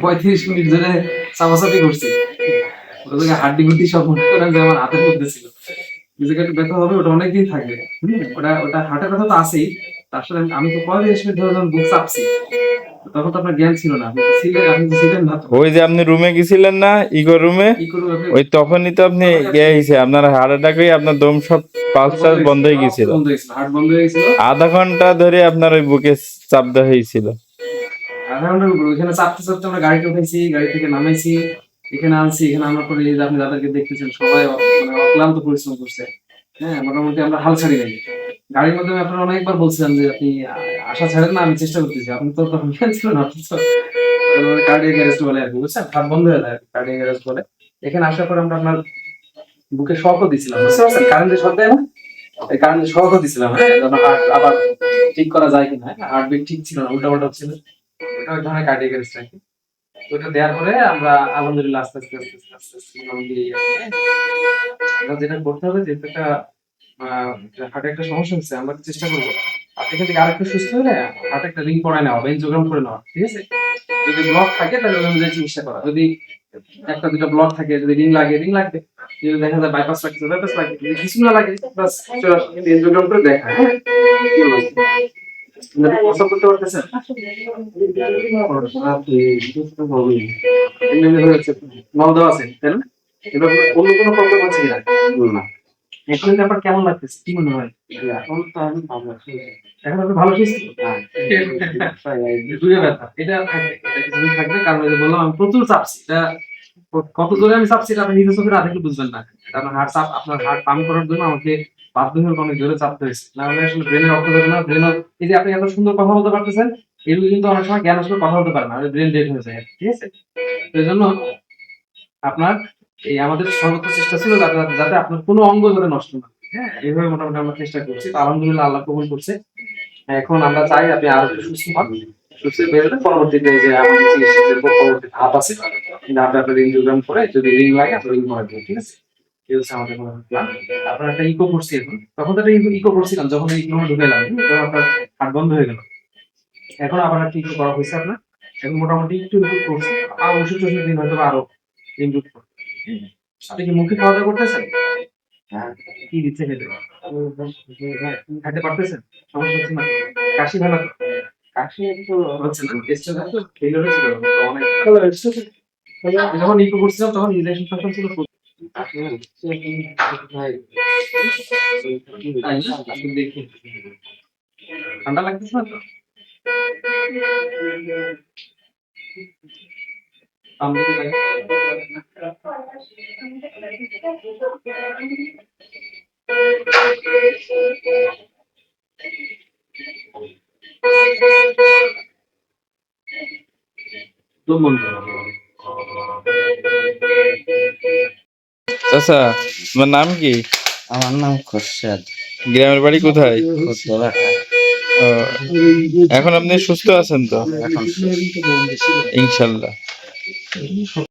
পঁয়ত্রিশ মিনিট ধরে চাপাচাপি করছি। হাড্ডি গুড্ডি সব মনে করেন যে আমার হাতের মধ্যে ছিল। যে জায়গাটা ব্যথা হবে ওটা অনেকদিন থাকবে ওটা ওটা হার্টের কথা তো আছেই। তার সাথে আমি- তো ধরে যখন বুক চাপছি। তখন তো আপনার জ্ঞান ছিল না আপনি ছিলেন আপনি ছিলেন না ওই যে আপনি রুমে গেছিলেন না ইগো রুমে? ওই তখনই তো আপনি ইয়ে হয়েছে আপনার হার্ট অ্যাটাক আপনার দম সব পালস বন্ধ হয়ে গেছিল বন্ধ হয়েছিল হার্ট বন্ধ হয়ে গেছিল আধা ঘণ্টা ধরে আপনার ওই বুকে চাপ দেওয়া হয়েছিল। ঘণ্টার উপরে। ওইখানে চাপতে চাপতে আমরা গাড়িতে উঠেছি গাড়ি থেকে নামাইছি, এখানে আনছি, এখানে আনার পরে এই যে আপনি যাদেরকে দেখতেছেন, সবাই মানে অক্লান্ত পরিশ্রম করছে। হ্যাঁ মোটামুটি আমরা হাল ছাড়ি নাই। গাড়ির মাধ্যমে আপনারা অনেকবার বলছিলেন যে আপনি আশা ছাড়েন না, আমি চেষ্টা করতেছি। আপনি তো তখন ছিল না কার্ডিয়াক অ্যারেস্ট বলে আর কি, বুঝছেন? হাত বন্ধ হয়ে যায় কার্ডিয়াক অ্যারেস্ট বলে। এখানে আসার পর আমরা আপনার বুকে শকও দিছিলাম, বুঝতে পারছেন? কারেন্টের শক দেয় না? এই কারেন্টের শকও দিছিলাম হ্যাঁ আবার ঠিক করা যায় কিনা হার্টবিট ঠিক ছিল না উল্টা পাল্টা ছিল ওটা ওই ধরনের কার্ডিয়াক অ্যারেস্ট ওটা দেওয়ার পরে আমরা আলহামদুলিল্লাহ আস্তে আস্তে আস্তে আস্তে আস্তে যেটা করতে হবে, যেহেতু একটা হার্টে একটা সমস্যা হচ্ছে, আমরা চেষ্টা করব। আপনি এখান থেকে আরেকটু সুস্থ হলে হার্টে একটা রিং পড়ায় নেওয়া বেঞ্জোগ্রাম করে নেওয়া, ঠিক আছে? যদি ব্লক থাকে, তাহলে অনুযায়ী চিকিৎসা করা। যদি একটা, দুটো ব্লক থাকে, যদি রিং লাগে রিং লাগবে। যদি দেখা যায় বাইপাস লাগছে বাইপাস যদি কিছু না লাগে, বাস করে দেখা হ্যাঁ? কি বলছেন আপনি প্রস্রাব করতে পারতেছেন। এমনি এমনি যাচ্ছে। নল দেওয়া আছে তাই না? এবার অন্য কোনো প্রবলেম আছে কিনা? না। এখন কিন্তু কেমন লাগতেছে? কি মনে হয়? এখন তো আমি ভালো আছি। এখন আপনি ভালো হ্যাঁ। ব্যথা এটা থাকবে এটা কিছুদিন থাকবে। কারণ যে বললাম আমি প্রচুর চাপছি এটা কত জোরে আমি চাপছি এটা আপনি নিজের চোখে না বুঝবেন না। এটা আপনার হার্ট চাপ আপনার হার্ট পাম্প করার জন্য আমাকে বাধ্য হয়ে অনেক জোরে চাপতে হয়েছে। না হলে আসলে ব্রেনের রক্ত যাবে না ব্রেন এই যে আপনি এত সুন্দর কথা বলতে পারতেছেন, এগুলো কিন্তু অনেক সময় জ্ঞান আসলে কথা বলতে পারে না ব্রেন ডেড হয়ে যায়। ঠিক আছে? এই জন্য আপনার এই আমাদের সর্বোচ্চ চেষ্টা ছিল যাতে যাতে আপনার কোনো অঙ্গ যাতে নষ্ট না হ্যাঁ। এইভাবে মোটামুটি আমরা চেষ্টা করছি। আলহামদুলিল্লাহ আল্লাহ কবুল করছে। এখন আমরা চাই আপনি আরও সুস্থ হন। পরবর্তীতে যে আমাদের চিকিৎসা পরবর্তী ধাপ আছে ধাপে আপনার ইনজোগ্রাম করে যদি রিং লাগে আপনার ঠিক আছে? এই হচ্ছে আমাদের প্ল্যান আপনার একটা ইকো করছি এখন তখন তো একটা ইকো করছিলাম যখন এই ইকো ঢুকে এলাম তখন আপনার হাট বন্ধ হয়ে গেল। এখন আবার একটা ইকো করা হয়েছে আপনার? এখন মোটামুটি একটু ইমপ্রুভ করছে আর ওষুধ টষুধ দিন হয়তো আরও ইমপ্রুভ করবে আপনি কি মুখে খাওয়া দাওয়া করতেছেন? হ্যাঁ। কি দিচ্ছে খেতে? খাইতে পারতেছেন? সমস্যা হচ্ছে না? কাশি ভালো? কাশি একটু হচ্ছে না। টেস্টটা ফেল হয়েছিল। অনেক যখন ইকো করছিলাম তখন ইলেকশন ফাংশন ছিল ঠান্ডা লাগতেছে না তো বন্ধ করো। আচ্ছা তোমার নাম কি? আমার নাম খোরশেদ। গ্রামের বাড়ি কোথায়? এখন আপনি সুস্থ আছেন তো? এখন ইনশাল্লাহ।